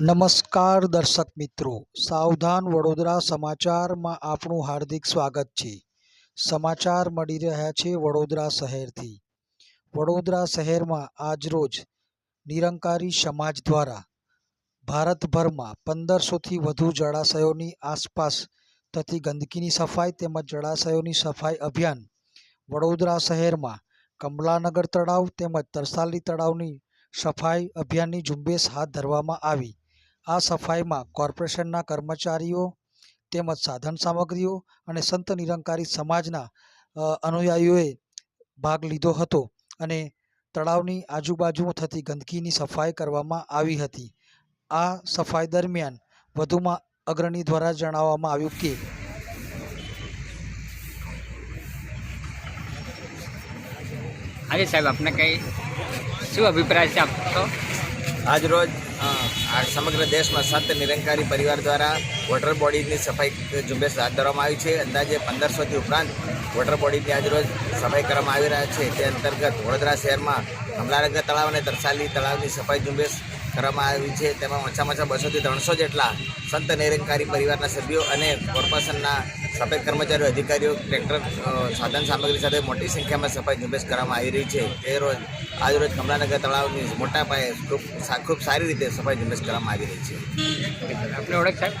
નમસ્કાર દર્શક મિત્રો. સાવધાન વડોદરા સમાચારમાં આપનું હાર્દિક સ્વાગત છે. સમાચાર મળી રહ્યા છે વડોદરા શહેરથી. વડોદરા શહેરમાં આજરોજ નિરંકારી સમાજ દ્વારા ભારતભરમાં પંદરસોથી વધુ જળાશયોની આસપાસ થતી ગંદકીની સફાઈ તેમજ જળાશયોની સફાઈ અભિયાન વડોદરા શહેરમાં કમલાનગર તળાવ તેમજ તરસાલી તળાવની સફાઈ અભિયાનની ઝુંબેશ હાથ ધરવામાં આવી. આ સફાઈમાં કોર્પોરેશનના કર્મચારીઓ તેમજ સાધન સામગ્રીઓ અને સંત નિરંકારી સમાજના અનુયાયીઓએ ભાગ લીધો હતો અને તળાવની આજુબાજુ થતી ગંદકીની સફાઈ કરવામાં આવી હતી. આ સફાઈ દરમિયાન વધુમાં અગ્રણી દ્વારા જણાવવામાં આવ્યું કે આજે સાહેબ આપને કંઈ શું અભિપ્રાય છે આપતો આજ રોજ સમગ્ર દેશમાં સંત નિરંકારી પરિવાર દ્વારા વોટર બોડીની સફાઈ ઝુંબેશ હાથ ધરવામાં આવી છે. અંદાજે પંદરસોથી ઉપરાંત વોટર બોડીની આજરોજ સફાઈ કરવામાં આવી રહ્યા છે. તે અંતર્ગત વડોદરા શહેરમાં કમલારંગા તળાવ અને તરસાલી તળાવની સફાઈ ઝુંબેશ કરવામાં આવી છે. તેમાં ઓછામાં ઓછા બસોથી ત્રણસો જેટલા સંત નિરંકારી પરિવારના સભ્યો અને કોર્પોરેશનના સફાઈ કર્મચારીઓ, અધિકારીઓ, ટ્રેક્ટર સાધન સામગ્રી સાથે મોટી સંખ્યામાં સફાઈ ઝુંબેશ કરવામાં આવી રહી છે. તે રોજ આજરોજ કમલાનગર તળાવની મોટા પાયે ખૂબ ખૂબ સારી રીતે સફાઈ ઝુંબેશ કરવામાં આવી રહી છે. આપણે ઓળખ, સાહેબ?